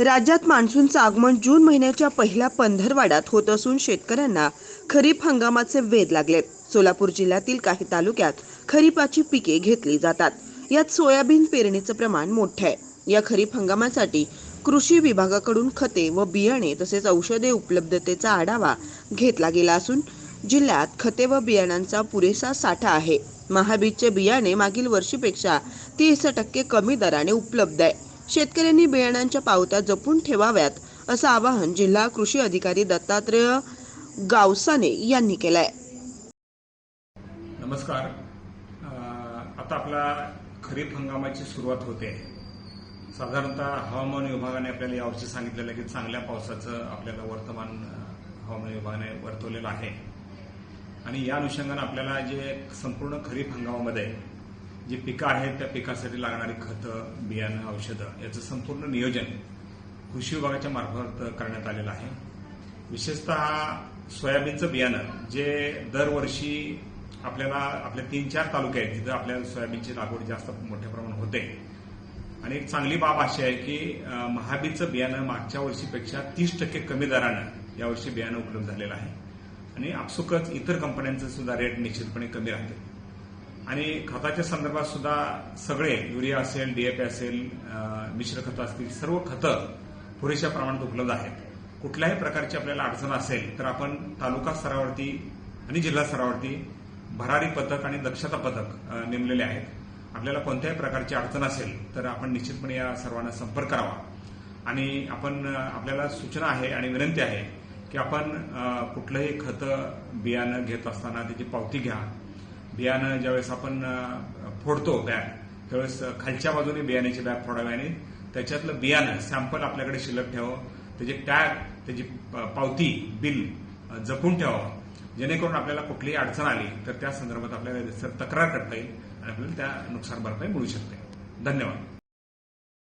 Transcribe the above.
राज्यात मान्सूनचं आगमन जून महिन्याच्या पहिल्या पंधरवाड्यात होत असून शेतकऱ्यांना खरीप हंगामाचे वेध लागले. सोलापूर जिल्ह्यातील काही तालुक्यात खरीपाची पिके घेतली जातात. यात सोयाबीन पेरणीचं प्रमाण मोठं आहे. या खरीप हंगामासाठी कृषी विभागाकडून खते व बियाणे तसेच औषधे उपलब्धतेचा आढावा घेतला गेला असून जिल्ह्यात खते व बियाणांचा पुरेसा साठा आहे. महाबीजचे बियाणे मागील वर्षीपेक्षा तीस टक्के कमी दराने उपलब्ध आहे. शेतकऱ्यांनी बियाणांच्या पावत्या जपून ठेवाव्यात असं आवाहन जिल्हा कृषी अधिकारी दत्तात्रेय गावसाने यांनी केलंय. नमस्कार. आता आपला खरीप हंगामाची सुरुवात होते. साधारणतः हवामान विभागाने आपल्याला यावर्षी सांगितलेलं आहे की चांगल्या पावसाचं आपल्याला वर्तमान हवामान विभागाने वर्तवलेलं आहे. आणि या अनुषंगाने आपल्याला जे संपूर्ण खरीप हंगामामध्ये जी पिकं आहेत त्या पिकासाठी लागणारी खतं बियाणं औषधं याचं संपूर्ण नियोजन कृषी विभागाच्या मार्फत करण्यात आलेलं आहे. विशेषतः सोयाबीनचं बियाणं जे दरवर्षी आपल्याला आपल्या तीन चार तालुके आहेत जिथं आपल्या सोयाबीनची लागवड जास्त मोठ्या प्रमाणात होते. आणि एक चांगली बाब अशी आहे की अं, महाबीजचं बियाणं मागच्या वर्षीपेक्षा तीस टक्के कमी दरानं यावर्षी बियाणं उपलब्ध झालेलं आहे. आणि आपसुकच इतर कंपन्यांचं सुद्धा रेट निश्चितपणे कमी राहते. आणि खताच्या संदर्भात सुद्धा सगळे युरिया असेल डीएपी असेल मिश्र खतं असतील सर्व खतं पुरेशा प्रमाणात उपलब्ध आहेत. कुठल्याही प्रकारची आपल्याला अडचण असेल तर आपण तालुका स्तरावरती आणि जिल्हा स्तरावरती भरारी पथक आणि दक्षता पथक नेमलेले आहेत. आपल्याला कोणत्याही प्रकारची अडचण असेल तर आपण निश्चितपणे या सर्वांना संपर्क करावा. आणि आपण आपल्याला सूचना आहे आणि विनंती आहे की आपण कुठलंही खतं बियाणं घेत असताना त्याची पावती घ्या. बियाणं ज्यावेळेस आपण फोडतो बॅग त्यावेळेस खालच्या बाजूने बियाण्याची बॅग फोडावी आणि त्याच्यातलं बियाणं सॅम्पल आपल्याकडे शिल्लक ठेवावं त्याचे टॅग त्याची प- पावती बिल जपून ठेवावं. जेणेकरून आपल्याला कुठलीही अडचण आली तर त्या संदर्भात आपल्याला तक्रार करता येईल आणि आपल्याला त्या नुकसान भरपाई मिळू शकते. धन्यवाद.